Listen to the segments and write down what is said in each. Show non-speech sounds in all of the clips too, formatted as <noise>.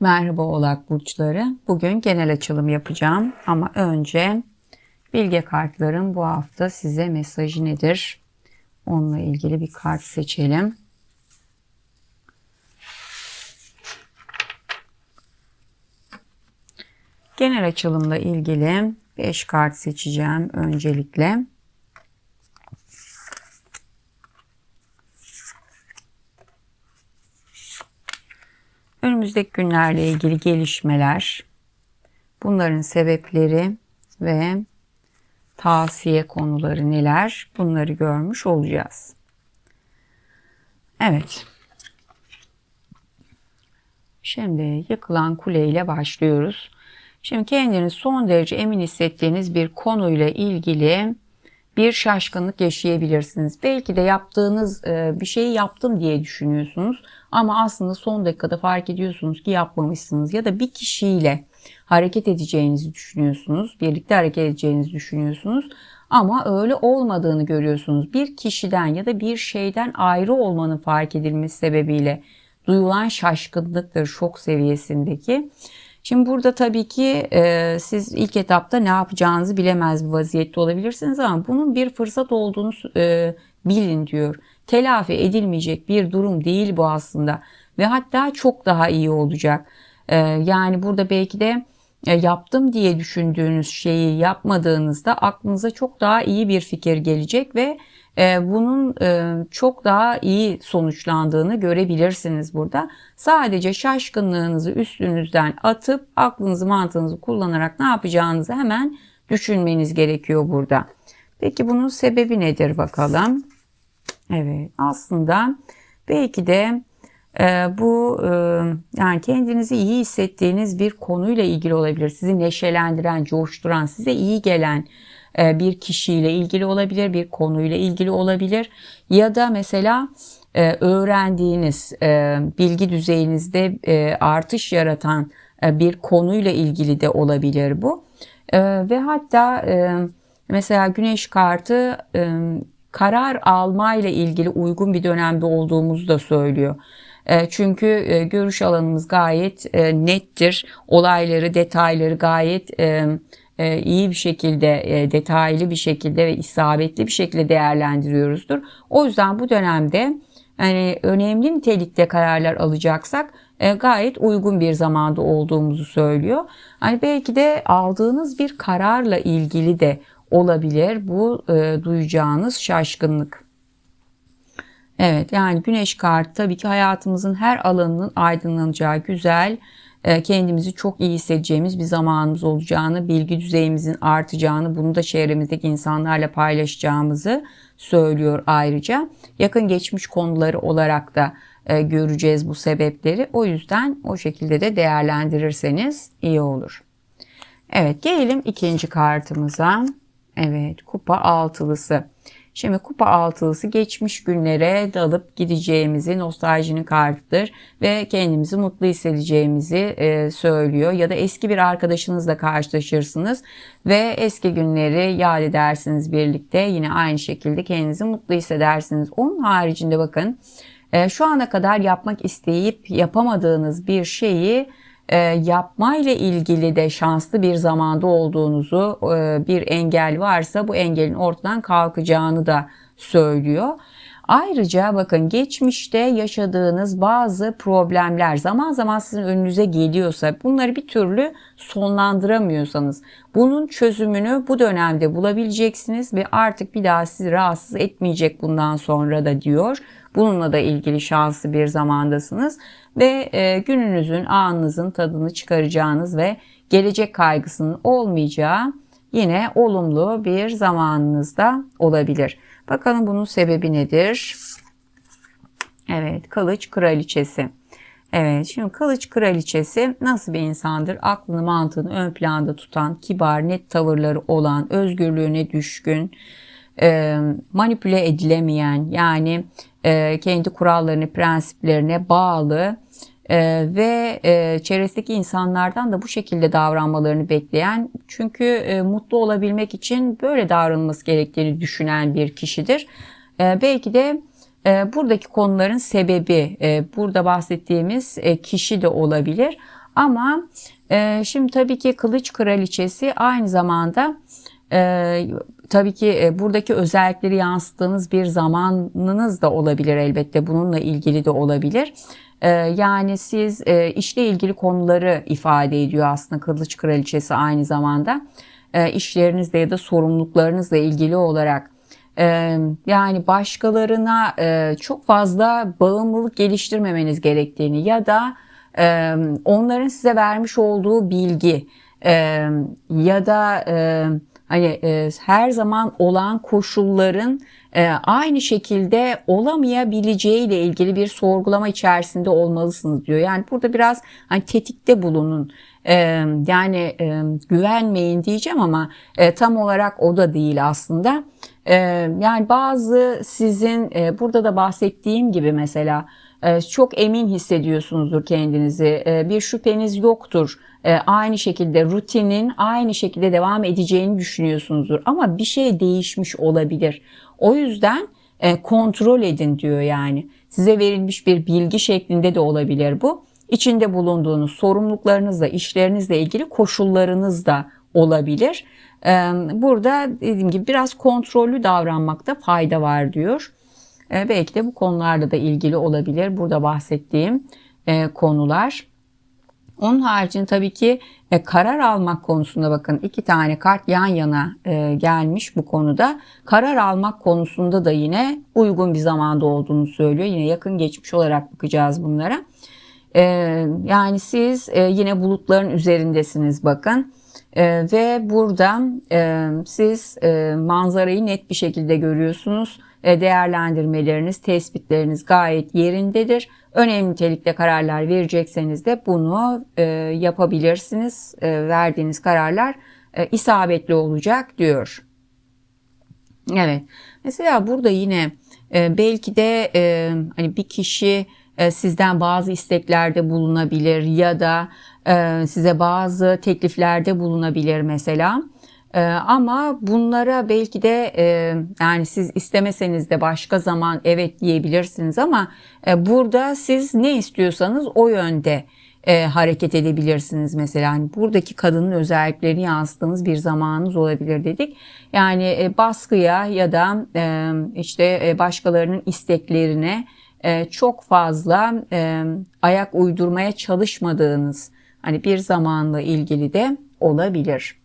Merhaba Oğlak Burçları. Bugün genel açılım yapacağım ama önce bilge kartların bu hafta size mesajı nedir? Onunla ilgili bir kart seçelim. Genel açılımla ilgili 5 kart seçeceğim öncelikle. Önümüzdeki günlerle ilgili gelişmeler, bunların sebepleri ve tavsiye konuları neler bunları görmüş olacağız. Evet. Şimdi yıkılan kule ile başlıyoruz. Şimdi kendiniz son derece emin hissettiğiniz bir konuyla ilgili bir şaşkınlık yaşayabilirsiniz. Belki de yaptığınız e, bir şeyi yaptım diye düşünüyorsunuz ama aslında son dakikada fark ediyorsunuz ki yapmamışsınız ya da bir kişiyle hareket edeceğinizi düşünüyorsunuz. Birlikte hareket edeceğinizi düşünüyorsunuz ama öyle olmadığını görüyorsunuz. Bir kişiden ya da bir şeyden ayrı olmanın fark edilmesi sebebiyle duyulan şaşkınlıktır şok seviyesindeki. Şimdi burada tabii ki e, siz ilk etapta ne yapacağınızı bilemez bir vaziyette olabilirsiniz ama bunun bir fırsat olduğunu e, bilin diyor. Telafi edilmeyecek bir durum değil bu aslında ve hatta çok daha iyi olacak. E, yani burada belki de e, yaptım diye düşündüğünüz şeyi yapmadığınızda aklınıza çok daha iyi bir fikir gelecek ve bunun e, çok daha iyi sonuçlandığını görebilirsiniz burada. Sadece şaşkınlığınızı üstünüzden atıp aklınızı mantığınızı kullanarak ne yapacağınızı hemen düşünmeniz gerekiyor burada. Peki bunun sebebi nedir bakalım? Evet aslında belki de e, bu e, yani kendinizi iyi hissettiğiniz bir konuyla ilgili olabilir. Sizi neşelendiren, coşturan, size iyi gelen bir kişiyle ilgili olabilir, bir konuyla ilgili olabilir ya da mesela e, öğrendiğiniz e, bilgi düzeyinizde artış yaratan bir konuyla ilgili de olabilir bu. Ve hatta mesela güneş kartı karar almayla ilgili uygun bir dönemde olduğumuzu da söylüyor. Çünkü görüş alanımız gayet nettir. Olayları, detayları gayet e, iyi bir şekilde, e, detaylı bir şekilde ve isabetli bir şekilde değerlendiriyoruzdur. O yüzden bu dönemde yani önemli nitelikte kararlar alacaksak e, gayet uygun bir zamanda olduğumuzu söylüyor. Hani belki de aldığınız bir kararla ilgili de olabilir bu e, duyacağınız şaşkınlık. Evet yani güneş kartı tabii ki hayatımızın her alanının aydınlanacağı güzel e, kendimizi çok iyi hissedeceğimiz bir zamanımız olacağını, bilgi düzeyimizin artacağını, bunu da çevremizdeki insanlarla paylaşacağımızı söylüyor ayrıca. Yakın geçmiş konuları olarak da e, göreceğiz bu sebepleri. O yüzden o şekilde de değerlendirirseniz iyi olur. Evet gelelim ikinci kartımıza. Evet kupa altılısı. Şimdi kupa altılısı geçmiş günlere dalıp gideceğimizi nostaljinin kartıdır ve kendimizi mutlu hissedeceğimizi e, söylüyor. Ya da eski bir arkadaşınızla karşılaşırsınız ve eski günleri yad edersiniz birlikte. Yine aynı şekilde kendinizi mutlu hissedersiniz. Onun haricinde bakın e, şu ana kadar yapmak isteyip yapamadığınız bir şeyi e, yapmayla ilgili de şanslı bir zamanda olduğunuzu, e, bir engel varsa bu engelin ortadan kalkacağını da söylüyor. Ayrıca bakın geçmişte yaşadığınız bazı problemler zaman zaman sizin önünüze geliyorsa bunları bir türlü sonlandıramıyorsanız bunun çözümünü bu dönemde bulabileceksiniz ve artık bir daha sizi rahatsız etmeyecek bundan sonra da diyor. Bununla da ilgili şanslı bir zamandasınız ve e, gününüzün, anınızın tadını çıkaracağınız ve gelecek kaygısının olmayacağı yine olumlu bir zamanınızda olabilir. Bakalım bunun sebebi nedir? Evet, kılıç kraliçesi. Evet, şimdi kılıç kraliçesi nasıl bir insandır? Aklını mantığını ön planda tutan, kibar, net tavırları olan, özgürlüğüne düşkün, e, manipüle edilemeyen, yani e, kendi kurallarını, prensiplerine bağlı e, ve e, çevresindeki insanlardan da bu şekilde davranmalarını bekleyen çünkü e, mutlu olabilmek için böyle davranılması gerektiğini düşünen bir kişidir. E, belki de e, buradaki konuların sebebi e, burada bahsettiğimiz e, kişi de olabilir. Ama e, şimdi tabii ki kılıç kraliçesi aynı zamanda e, tabii ki e, buradaki özellikleri yansıttığınız bir zamanınız da olabilir elbette bununla ilgili de olabilir. E, yani siz e, işle ilgili konuları ifade ediyor aslında kılıç kraliçesi aynı zamanda. E, işlerinizle ya da sorumluluklarınızla ilgili olarak e, yani başkalarına e, çok fazla bağımlılık geliştirmemeniz gerektiğini ya da e, onların size vermiş olduğu bilgi ya da hani e, her zaman olan koşulların e, aynı şekilde olamayabileceği ile ilgili bir sorgulama içerisinde olmalısınız diyor. Yani burada biraz hani tetikte bulunun. E, yani e, güvenmeyin diyeceğim ama e, tam olarak o da değil aslında. E, yani bazı sizin e, burada da bahsettiğim gibi mesela çok emin hissediyorsunuzdur kendinizi. E, bir şüpheniz yoktur. E, aynı şekilde rutinin aynı şekilde devam edeceğini düşünüyorsunuzdur. Ama bir şey değişmiş olabilir. O yüzden kontrol edin diyor yani. Size verilmiş bir bilgi şeklinde de olabilir bu. İçinde bulunduğunuz sorumluluklarınızla, işlerinizle ilgili koşullarınız da olabilir. Burada dediğim gibi biraz kontrollü davranmakta fayda var diyor. E, belki de bu konularla da ilgili olabilir. Burada bahsettiğim e, konular. Onun haricinde tabii ki e, karar almak konusunda bakın iki tane kart yan yana e, gelmiş bu konuda. Karar almak konusunda da yine uygun bir zamanda olduğunu söylüyor. Yine yakın geçmiş olarak bakacağız bunlara. E, yani siz e, yine bulutların üzerindesiniz bakın. E, ve burada e, siz e, manzarayı net bir şekilde görüyorsunuz değerlendirmeleriniz, tespitleriniz gayet yerindedir. Önemli nitelikte kararlar verecekseniz de bunu e, yapabilirsiniz. E, verdiğiniz kararlar isabetli olacak diyor. Evet. Mesela burada yine belki de hani bir kişi sizden bazı isteklerde bulunabilir ya da size bazı tekliflerde bulunabilir mesela. Ee, ama bunlara belki de e, yani siz istemeseniz de başka zaman evet diyebilirsiniz ama e, burada siz ne istiyorsanız o yönde e, hareket edebilirsiniz mesela. Yani buradaki kadının özelliklerini yansıttığınız bir zamanınız olabilir dedik. Yani e, baskıya ya da e, işte e, başkalarının isteklerine e, çok fazla e, ayak uydurmaya çalışmadığınız hani bir zamanla ilgili de olabilir.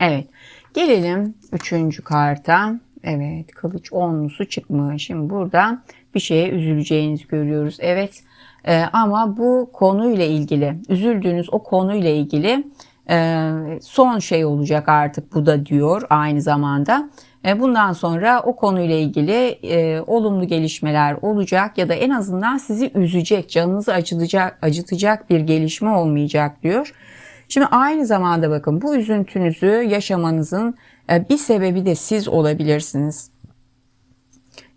Evet. Gelelim üçüncü karta. Evet. Kılıç onlusu çıkmış. Şimdi burada bir şeye üzüleceğinizi görüyoruz. Evet. E, ama bu konuyla ilgili, üzüldüğünüz o konuyla ilgili e, son şey olacak artık bu da diyor aynı zamanda. E, bundan sonra o konuyla ilgili e, olumlu gelişmeler olacak ya da en azından sizi üzecek, canınızı acıtacak, acıtacak bir gelişme olmayacak diyor. Şimdi aynı zamanda bakın bu üzüntünüzü yaşamanızın e, bir sebebi de siz olabilirsiniz.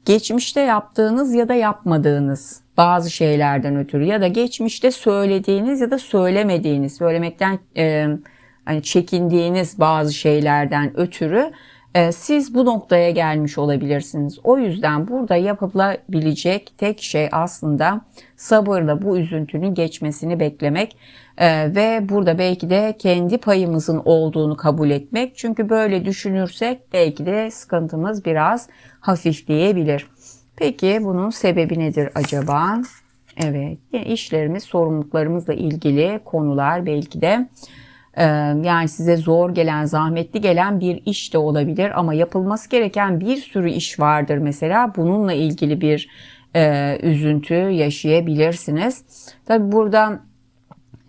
Geçmişte yaptığınız ya da yapmadığınız bazı şeylerden ötürü ya da geçmişte söylediğiniz ya da söylemediğiniz, söylemekten e, hani çekindiğiniz bazı şeylerden ötürü siz bu noktaya gelmiş olabilirsiniz. O yüzden burada yapılabilecek tek şey aslında sabırla bu üzüntünün geçmesini beklemek e, ve burada belki de kendi payımızın olduğunu kabul etmek. Çünkü böyle düşünürsek belki de sıkıntımız biraz hafifleyebilir. Peki bunun sebebi nedir acaba? Evet, işlerimiz, sorumluluklarımızla ilgili konular belki de ee, yani size zor gelen, zahmetli gelen bir iş de olabilir ama yapılması gereken bir sürü iş vardır mesela. Bununla ilgili bir e, üzüntü yaşayabilirsiniz. Tabi burada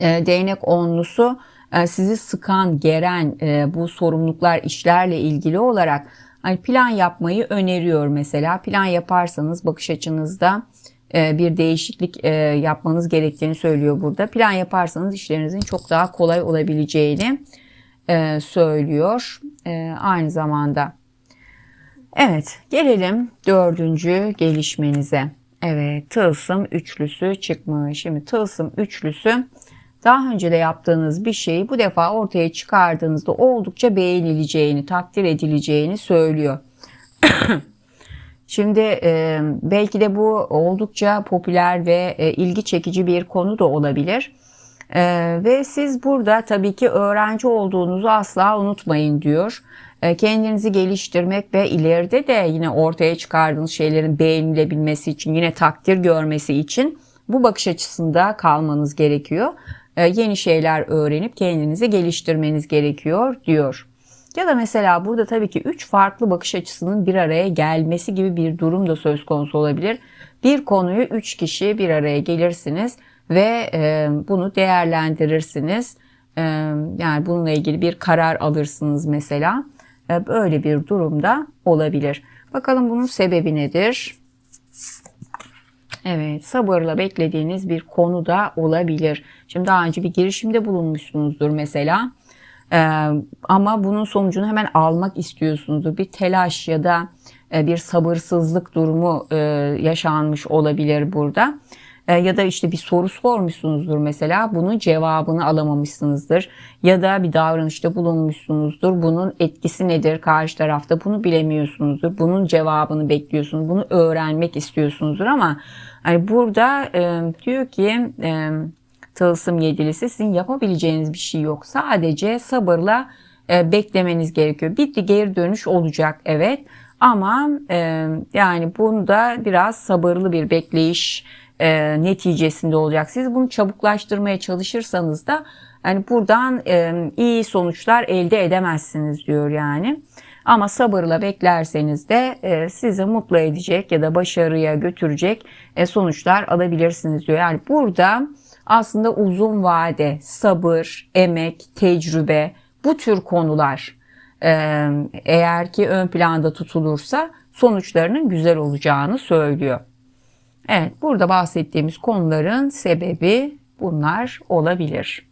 e, değnek onlusu e, sizi sıkan, geren e, bu sorumluluklar, işlerle ilgili olarak hani plan yapmayı öneriyor mesela. Plan yaparsanız bakış açınızda bir değişiklik e, yapmanız gerektiğini söylüyor burada. Plan yaparsanız işlerinizin çok daha kolay olabileceğini e, söylüyor. Aynı zamanda. Evet gelelim dördüncü gelişmenize. Evet tılsım üçlüsü çıkmış. Şimdi tılsım üçlüsü daha önce de yaptığınız bir şeyi bu defa ortaya çıkardığınızda oldukça beğenileceğini, takdir edileceğini söylüyor. <coughs> Şimdi e, belki de bu oldukça popüler ve e, ilgi çekici bir konu da olabilir. E, ve siz burada tabii ki öğrenci olduğunuzu asla unutmayın diyor. E, kendinizi geliştirmek ve ileride de yine ortaya çıkardığınız şeylerin beğenilebilmesi için, yine takdir görmesi için bu bakış açısında kalmanız gerekiyor. E, yeni şeyler öğrenip kendinizi geliştirmeniz gerekiyor diyor. Ya da mesela burada tabii ki üç farklı bakış açısının bir araya gelmesi gibi bir durum da söz konusu olabilir. Bir konuyu üç kişi bir araya gelirsiniz ve e, bunu değerlendirirsiniz. E, yani bununla ilgili bir karar alırsınız mesela. E, böyle bir durumda olabilir. Bakalım bunun sebebi nedir? Evet, sabırla beklediğiniz bir konu da olabilir. Şimdi daha önce bir girişimde bulunmuşsunuzdur mesela. Ee, ama bunun sonucunu hemen almak istiyorsunuzdur. Bir telaş ya da e, bir sabırsızlık durumu e, yaşanmış olabilir burada. E, ya da işte bir soru sormuşsunuzdur mesela bunun cevabını alamamışsınızdır. Ya da bir davranışta bulunmuşsunuzdur. Bunun etkisi nedir karşı tarafta bunu bilemiyorsunuzdur. Bunun cevabını bekliyorsunuz. Bunu öğrenmek istiyorsunuzdur ama hani burada e, diyor ki e, tılsım yedilisi sizin yapabileceğiniz bir şey yok. Sadece sabırla e, beklemeniz gerekiyor. Bir geri dönüş olacak evet ama e, yani bunda biraz sabırlı bir bekleyiş e, neticesinde olacak. Siz bunu çabuklaştırmaya çalışırsanız da yani buradan e, iyi sonuçlar elde edemezsiniz diyor yani. Ama sabırla beklerseniz de e, sizi mutlu edecek ya da başarıya götürecek e, sonuçlar alabilirsiniz diyor. Yani burada aslında uzun vade, sabır, emek, tecrübe bu tür konular e, eğer ki ön planda tutulursa sonuçlarının güzel olacağını söylüyor. Evet, burada bahsettiğimiz konuların sebebi bunlar olabilir.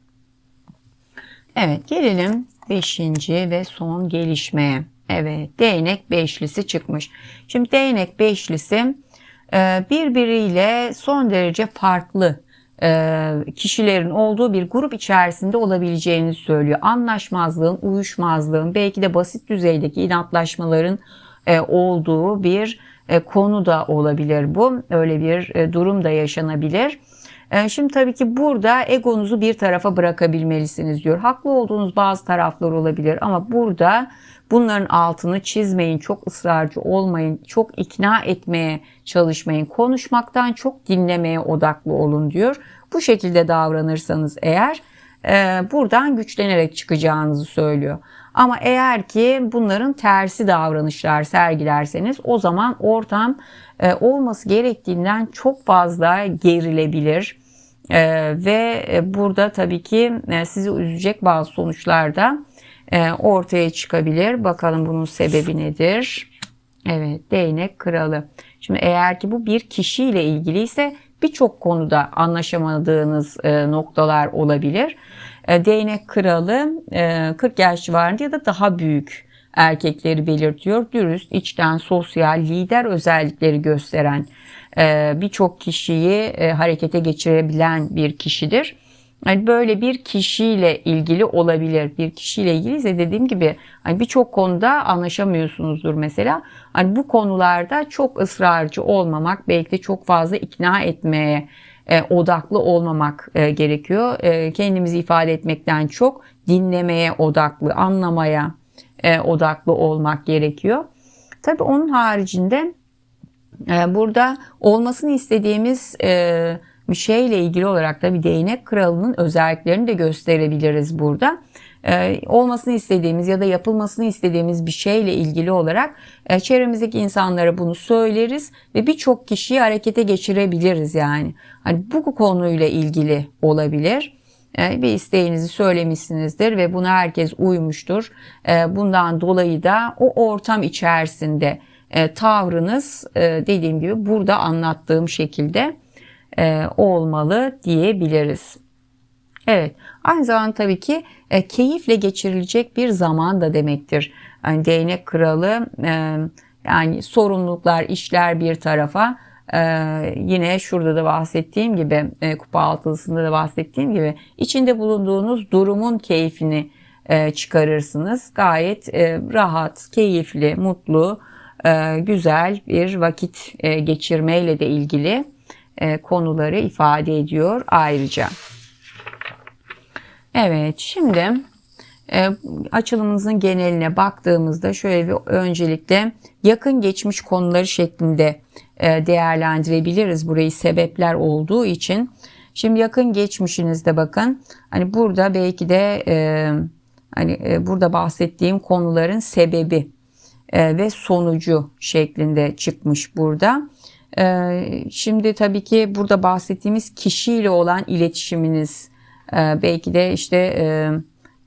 Evet, gelelim beşinci ve son gelişmeye. Evet, değnek beşlisi çıkmış. Şimdi değnek beşlisi e, birbiriyle son derece farklı kişilerin olduğu bir grup içerisinde olabileceğini söylüyor. Anlaşmazlığın, uyuşmazlığın, belki de basit düzeydeki inatlaşmaların e, olduğu bir e, konu da olabilir bu. Öyle bir e, durum da yaşanabilir. E, şimdi tabii ki burada egonuzu bir tarafa bırakabilmelisiniz diyor. Haklı olduğunuz bazı taraflar olabilir ama burada bunların altını çizmeyin, çok ısrarcı olmayın, çok ikna etmeye çalışmayın. Konuşmaktan çok dinlemeye odaklı olun diyor. Bu şekilde davranırsanız eğer buradan güçlenerek çıkacağınızı söylüyor. Ama eğer ki bunların tersi davranışlar sergilerseniz o zaman ortam e, olması gerektiğinden çok fazla gerilebilir. E, ve e, burada tabii ki e, sizi üzecek bazı sonuçlar da e, ortaya çıkabilir. Bakalım bunun sebebi nedir? Evet, değnek kralı. Şimdi eğer ki bu bir kişiyle ilgiliyse birçok konuda anlaşamadığınız e, noktalar olabilir. E, değnek kralı 40 e, yaş civarında ya da daha büyük erkekleri belirtiyor. Dürüst, içten, sosyal, lider özellikleri gösteren e, birçok kişiyi harekete geçirebilen bir kişidir. Yani böyle bir kişiyle ilgili olabilir. Bir kişiyle ilgili ise dediğim gibi hani birçok konuda anlaşamıyorsunuzdur mesela. Hani bu konularda çok ısrarcı olmamak, belki de çok fazla ikna etmeye e, odaklı olmamak e, gerekiyor. E, kendimizi ifade etmekten çok dinlemeye odaklı, anlamaya e, odaklı olmak gerekiyor. Tabii onun haricinde e, burada olmasını istediğimiz e, bir şeyle ilgili olarak da bir değnek kralının özelliklerini de gösterebiliriz burada. Ee, olmasını istediğimiz ya da yapılmasını istediğimiz bir şeyle ilgili olarak e, çevremizdeki insanlara bunu söyleriz ve birçok kişiyi harekete geçirebiliriz yani. Hani bu konuyla ilgili olabilir. E, bir isteğinizi söylemişsinizdir ve buna herkes uymuştur. E, bundan dolayı da o ortam içerisinde tavrınız dediğim gibi burada anlattığım şekilde olmalı diyebiliriz. Evet, aynı zamanda tabii ki e, keyifle geçirilecek bir zaman da demektir. Yani değnek kralı e, yani sorumluluklar, işler bir tarafa e, yine şurada da bahsettiğim gibi e, kupa altılısında da bahsettiğim gibi içinde bulunduğunuz durumun keyfini e, çıkarırsınız. Gayet e, rahat, keyifli, mutlu e, güzel bir vakit e, geçirmeyle de ilgili e, konuları ifade ediyor ayrıca. Evet şimdi e, açılımımızın geneline baktığımızda şöyle bir öncelikle yakın geçmiş konuları şeklinde e, değerlendirebiliriz burayı sebepler olduğu için. Şimdi yakın geçmişinizde bakın hani burada belki de e, hani e, burada bahsettiğim konuların sebebi e, ve sonucu şeklinde çıkmış burada. E, şimdi tabii ki burada bahsettiğimiz kişiyle olan iletişiminiz e, belki de işte e,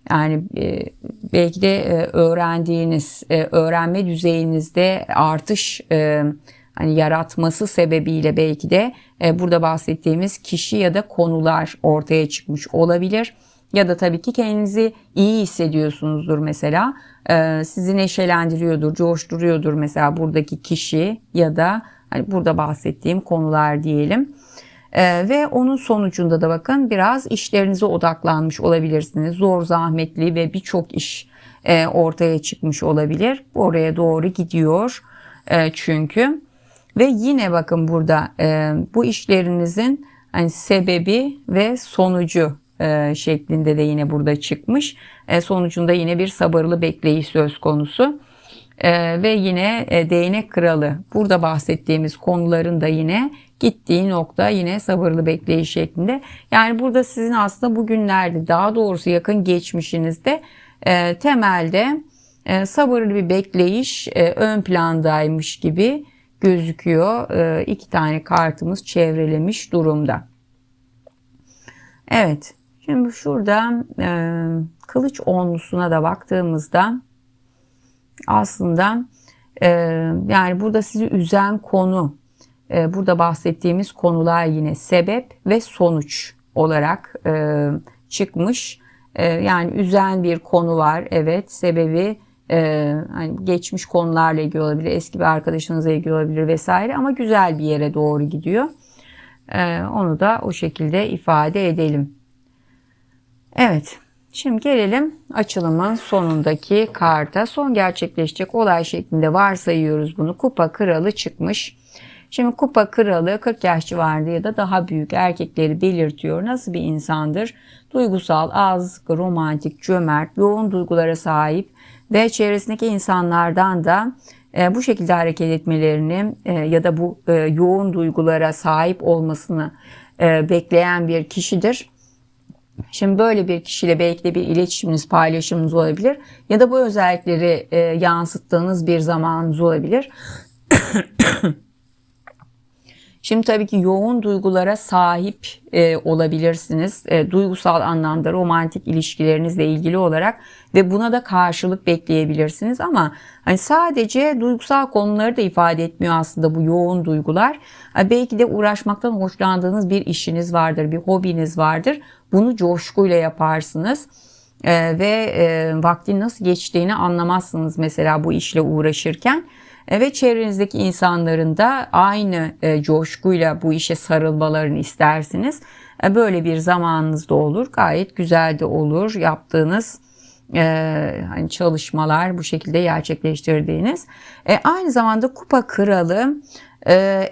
yani e, belki de öğrendiğiniz, öğrenme düzeyinizde artış hani yaratması sebebiyle belki de burada bahsettiğimiz kişi ya da konular ortaya çıkmış olabilir. Ya da tabii ki kendinizi iyi hissediyorsunuzdur mesela. Sizi neşelendiriyordur, coşturuyordur mesela buradaki kişi ya da hani burada bahsettiğim konular diyelim. Ee, ve onun sonucunda da bakın biraz işlerinize odaklanmış olabilirsiniz. Zor, zahmetli ve birçok iş e, ortaya çıkmış olabilir. Oraya doğru gidiyor e, çünkü. Ve yine bakın burada e, bu işlerinizin hani sebebi ve sonucu e, şeklinde de yine burada çıkmış. E, sonucunda yine bir sabırlı bekleyiş söz konusu. E, ve yine e, değnek kralı burada bahsettiğimiz konuların da yine gittiği nokta yine sabırlı bekleyiş şeklinde. Yani burada sizin aslında bugünlerde daha doğrusu yakın geçmişinizde e, temelde e, sabırlı bir bekleyiş e, ön plandaymış gibi gözüküyor. E, iki tane kartımız çevrelemiş durumda. Evet. Şimdi şurada e, kılıç onlusuna da baktığımızda aslında e, yani burada sizi üzen konu e, burada bahsettiğimiz konular yine sebep ve sonuç olarak e, çıkmış. E, yani üzen bir konu var. Evet sebebi e, hani geçmiş konularla ilgili olabilir, eski bir arkadaşınızla ilgili olabilir vesaire ama güzel bir yere doğru gidiyor. E, onu da o şekilde ifade edelim. Evet. Şimdi gelelim açılımın sonundaki karta. Son gerçekleşecek olay şeklinde varsayıyoruz bunu. Kupa kralı çıkmış. Şimdi kupa kralı 40 yaş civarında ya da daha büyük erkekleri belirtiyor. Nasıl bir insandır? Duygusal, az, romantik, cömert, yoğun duygulara sahip ve çevresindeki insanlardan da e, bu şekilde hareket etmelerini e, ya da bu e, yoğun duygulara sahip olmasını e, bekleyen bir kişidir. Şimdi böyle bir kişiyle belki de bir iletişiminiz, paylaşımınız olabilir ya da bu özellikleri e, yansıttığınız bir zamanınız olabilir. <coughs> Şimdi tabii ki yoğun duygulara sahip e, olabilirsiniz. E, duygusal anlamda romantik ilişkilerinizle ilgili olarak ve buna da karşılık bekleyebilirsiniz ama hani sadece duygusal konuları da ifade etmiyor aslında bu yoğun duygular. E, belki de uğraşmaktan hoşlandığınız bir işiniz vardır, bir hobiniz vardır. Bunu coşkuyla yaparsınız. Ee, ve e, vaktin nasıl geçtiğini anlamazsınız mesela bu işle uğraşırken ve çevrenizdeki insanların da aynı e, coşkuyla bu işe sarılmalarını istersiniz. E, böyle bir zamanınız da olur. Gayet güzel de olur yaptığınız e, hani çalışmalar bu şekilde gerçekleştirdiğiniz. E, aynı zamanda kupa kralı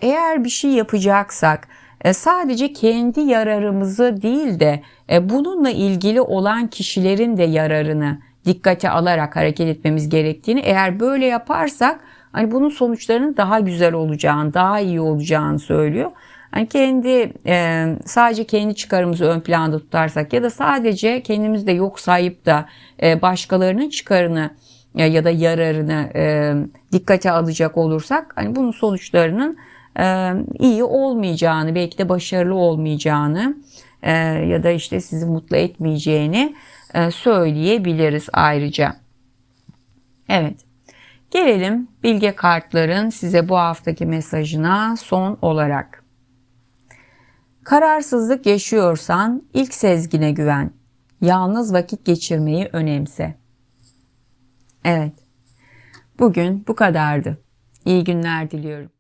eğer bir şey yapacaksak sadece kendi yararımızı değil de bununla ilgili olan kişilerin de yararını dikkate alarak hareket etmemiz gerektiğini eğer böyle yaparsak Hani bunun sonuçlarının daha güzel olacağını, daha iyi olacağını söylüyor. Hani kendi e, sadece kendi çıkarımızı ön planda tutarsak ya da sadece kendimizde yok sayıp da e, başkalarının çıkarını ya, ya da yararını e, dikkate alacak olursak hani bunun sonuçlarının e, iyi olmayacağını, belki de başarılı olmayacağını e, ya da işte sizi mutlu etmeyeceğini e, söyleyebiliriz ayrıca. Evet. Gelelim bilge kartların size bu haftaki mesajına son olarak. Kararsızlık yaşıyorsan ilk sezgine güven. Yalnız vakit geçirmeyi önemse. Evet. Bugün bu kadardı. İyi günler diliyorum.